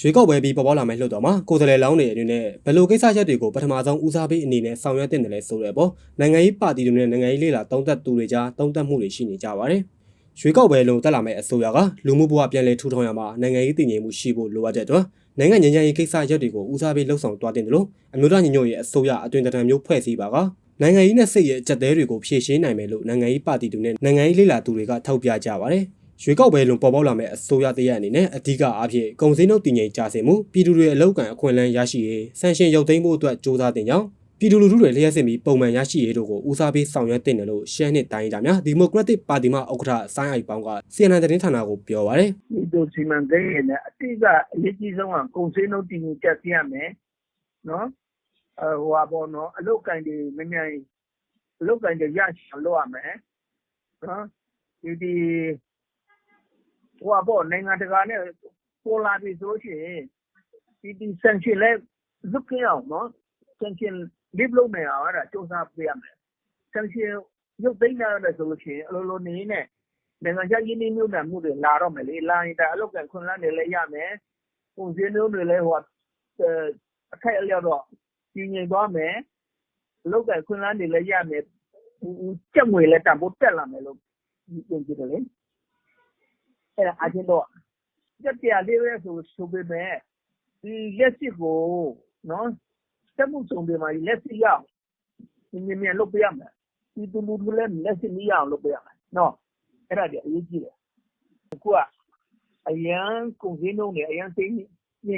ရွေးကောက်ပွဲပြီးပေါ်ပေါက်လာမယ့်လှုပ်တော်မှာကိုယ်စားလှယ်လောင်းတွေအနေနဲ့ဘယ်လိုကိစ္စရပ်တွေကိုပထမဆုံးဦးစားပေးအနေနဲ့ဆောင်ရွက်တင်တယ်လဲဆိုတဲ့အပေါ်နိုင်ငံရေးပါတီတွေနဲ့နိုင်ငံရေးလေလာတုံးသက်သူတွေကြားတုံးသက်မှုတွေရှိနေကြပါတယ်။ရွေးကောက်ပွဲလုံးတက်လာမယ့်အစိုးရကလူမှုဘဝပြန်လည်ထူထောင်ရမှာနိုင်ငံရေးတည်ငြိမ်မှုရှိဖို့လိုအပ်တဲ့အတွက်နိုင်ငံငြိမ်းချမ်းရေးကိစ္စရပ်တွေကိုဦးစားပေးလှုပ်ဆောင်သွားတင်တယ်လို့အမျိုးသားညီညွတ်ရေးအစိုးရအတွင်တံမျိုးဖွဲ့စည်းပါကနိုင်ငံရေးနဲ့စိတ်ရဲ့အကြက်သေးတွေကိုဖြည့်ရှင်းနိုင်မယ်လို့နိုင်ငံရေးပါတီတွေနဲ့နိုင်ငံရေးလေလာသူတွေကထောက်ပြကြပါတယ်။ ရွေးကောက်ပွဲလုံးပေါ်ပေါက်လာမဲ့အစိုးရတရက်အနေနဲ့အဓိကအဖြစ်ကုန်စည်နှုန်းတည်ငြိမ်ကြစေမှုပြည်သူတွေအလောက်ကန်အခွင့်အလမ်းရရှိရေးဆန်ရှင်ရုပ်သိမ်းမှုအတွက်စ조사တင်ကြောင်းပြည်သူလူထုတွေလျှက်စစ်ပြီးပုံမှန်ရရှိရေးတို့ကိုဦးစားပေးဆောင်ရွက်တင်တယ်လို့ရှမ်းနှစ်တိုင်းဒါများဒီမိုကရက်တစ်ပါတီမှဥက္ကဋ္ဌဆိုင်းအိုက်ပေါင်းက CNN သတင်းဌာနကိုပြောပါရယ်ဒီလိုစီမံကိန်းတွေနဲ့အတိအကအရေးကြီးဆုံးကကုန်စည်နှုန်းတည်ငြိမ်ကျဆင်းရမယ်နော်အဲဟိုပါပေါ့နော်အလုတ်ကင်တွေမမြိုင်အလုတ်ကင်တွေရရှိအောင်လုပ်ရမယ်နော်ဒီဒီဟိုပါပေါ့ နိုင်ငံတကာနဲ့ ပေါ်လာပြီဆိုလို့ရှိရင်ဒီဒီ sanction လဲလွတ်ခဲ့အောင်နော် sanction live လုပ်နေအောင်အဲ့ဒါစ조사ပေးရမယ် sanction ရုပ်သိမ်းရတယ်ဆိုလို့ရှိရင် အလိုလိုနေနေနိုင်ငံခြားရင်းနှီးမြှုပ်နှံမှုတွေ လာတော့မယ်လေ လာရင်ဒါအလုပ်ကံခွင့်လန်းတွေလည်းရမယ်ပုံစံမျိုးတွေလည်းဟိုအခိုက်အလျောက်တော့ကြီးငြိမ်သွားမယ် အလုပ်ကံခွင့်လန်းတွေလည်းရမယ်ကြက်ငွေလည်း တန်ဖိုးတက်လာမယ်လို့ပြင်ကြည့်တယ်လေ အဲ့ဒါအချင်းတော့ကြက်ပြလေးပဲဆိုဆိုပေမဲ့ဒီလက်စစ်ကိုနော်စက်မှုစုံတွေမှာလက်စစ်ရအောင်မြင်မြန်လုပ်ပြရမယ်ဒီတူလူတွေလည်းလက်စစ်မရအောင်လုပ်ပြရမယ်နော်အဲ့ဒါကြီးအရေးကြီးတယ်အခုကအရန်ကုန်စည်နှုန်းတွေအရန်သိနေ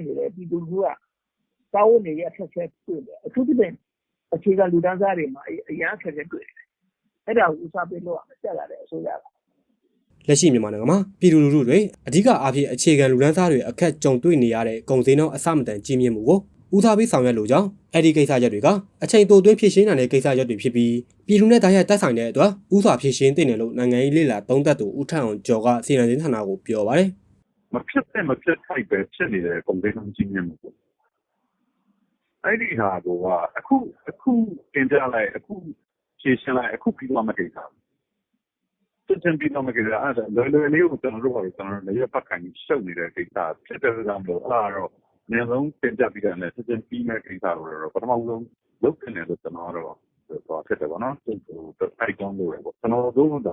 နေတယ်ပြည်သူကတောင်းနေရအခက်အခဲတွေ့တယ်အထူးသဖြင့်အခြေခံလူတန်းစားတွေမှာအရန်အခက်အခဲတွေ့တယ်အဲ့ဒါကိုဥစားပေးလို့ရတက်လာတဲ့အစိုးရက လက်ရှိမြန်မာနိုင်ငံမှာပြည်သူလူထုတွေအဓိကအားဖြင့်အခြေခံလူတန်းစားတွေအခက်ကြုံတွေ့နေရတဲ့ကုန်စည်နှုန်းအဆမတန်ကြီးမြင့်မှုကိုဦးစားပေးဆောင်ရွက်လိုကြောင်းအဲ့ဒီကိစ္စရပ်တွေကအချိန်တိုတွင်းဖြည့်ရှင်းနိုင်တဲ့ကိစ္စရပ်တွေဖြစ်ပြီးပြည်သူနဲ့တိုင်းရိုက်တက်ဆိုင်တဲ့အတွက်ဥစွာဖြည့်ရှင်းတင်တယ်လို့နိုင်ငံရေးလေလာသုံးသပ်သူဦးထန့်အောင်ကျော်ကစီရင်သတင်းဌာနကိုပြောပါတယ်မဖြစ်တဲ့မဖြစ်ထိုက်ပဲဖြစ်နေတဲ့ကုန်စည်နှုန်းကြီးမြင့်မှုပေါ့အဲ့ဒီဟာကအခုအခုတင်ကြလိုက်အခုဖြည့်ရှင်းလိုက်အခုပြီးတော့မကိစ္စ စစ်တင်ပြီးတော့မကိစ္စအဲ့ဒါလွယ်လွယ်လေးကိုကျွန်တော်တို့ကကျွန်တော်လည်းရပတ်ခိုင်ရှုပ်နေတဲ့ကိစ္စဖြစ်တဲ့ကြောင့်လို့အဲ့ဒါတော့အများဆုံးတင်ပြပြီးတဲ့နဲ့စစ်တင်ပြီးမဲ့ကိစ္စကိုတော့ပထမဆုံးလုပ်တင်တယ်လို့ကျွန်တော်တော့တော့ဖြစ်တယ်ပေါ့နော်သူအိုက်ကောင်းလို့ပဲပေါ့ကျွန်တော်တို့က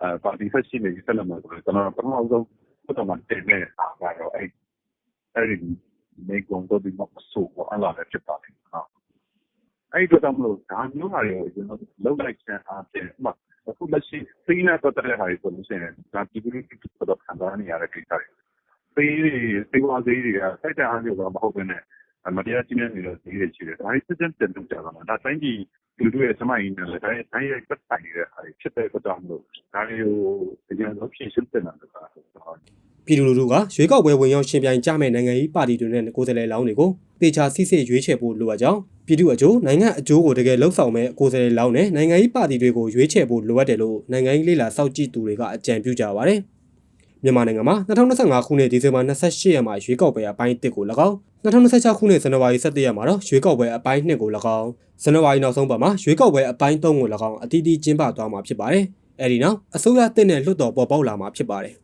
အဲပါတီဆက်ရှိနေဆက်လက်မှာဆိုတော့ကျွန်တော်ပထမဆုံးဘုတော်မှာတင်နေတာကတော့အဲ့အဲ့ဒီမိကုံတော့ဒီမဆိုးအလားလည်းဖြစ်ပါတယ်နော်အဲ့ဒီတော့မလို့ဒါမျိုးဟာတွေကိုကျွန်တော်လုံးလိုက်ချင်အားဖြင့်မှ အခုလက်ရှိသိနေတော့တဲ့ဟာတွေဆိုလို့ရှိရင်ဒါဒီလိုဖြစ်တော့ခံစားနေရတဲ့ကိစ္စတွေသေးတွေသေဝသေးတွေကစိတ်တအားမျိုးတော့မဟုတ်ဘဲနဲ့မတရားချင်းနေတဲ့သေးတွေရှိတယ်ဒါတွေစစ်စစ်တင်ကြတာဒါတိုင်းပြည်လူတွေရဲ့စမိုင်းနဲ့လည်းတိုင်းတိုင်းရဲ့ပတ်ဆိုင်နေတဲ့ဟာဖြစ်တဲ့အတွက်ကြောင့်မလို့ဒါတွေကိုအရင်ဆုံးဖြည့်ရှင်းတင်တာလည်းပါပြည်သူလူထုကရွေးကောက်ပွဲဝင်ရောက်ရှင်ပြိုင်ကြမဲ့နိုင်ငံရေးပါတီတွေနဲ့ကိုယ်စားလှယ်လောင်းတွေကို တေချာစစ်စစ်ရွေးချယ်ဖို့လိုအပ်ကြောင်းပြည်သူအကျိုးနိုင်ငံအကျိုးကိုတကယ်လှုပ်ဆောင်မဲ့ကိုယ်စားလှယ်လောင်းနဲ့နိုင်ငံရေးပါတီတွေကိုရွေးချယ်ဖို့လိုအပ်တယ်လို့နိုင်ငံရေးလေလာစောင့်ကြည့်သူတွေကအကြံပြုကြပါတယ်မြန်မာနိုင်ငံမှာ2025ခုနှစ်ဒီဇင်ဘာ28ရက်မှာရွေးကောက်ပွဲအပိုင်း1ကို၎င်း2026ခုနှစ်ဇန်နဝါရီ17ရက်မှာတော့ရွေးကောက်ပွဲအပိုင်း2ကို၎င်းဇန်နဝါရီနောက်ဆုံးပတ်မှာရွေးကောက်ပွဲအပိုင်း3ကို၎င်းအတီးတီးကျင်းပသွားမှာဖြစ်ပါတယ်။အဲဒီနောက်အစိုးရတင်တဲ့လွှတ်တော်ပေါ်ပေါက်လာမှာဖြစ်ပါတယ်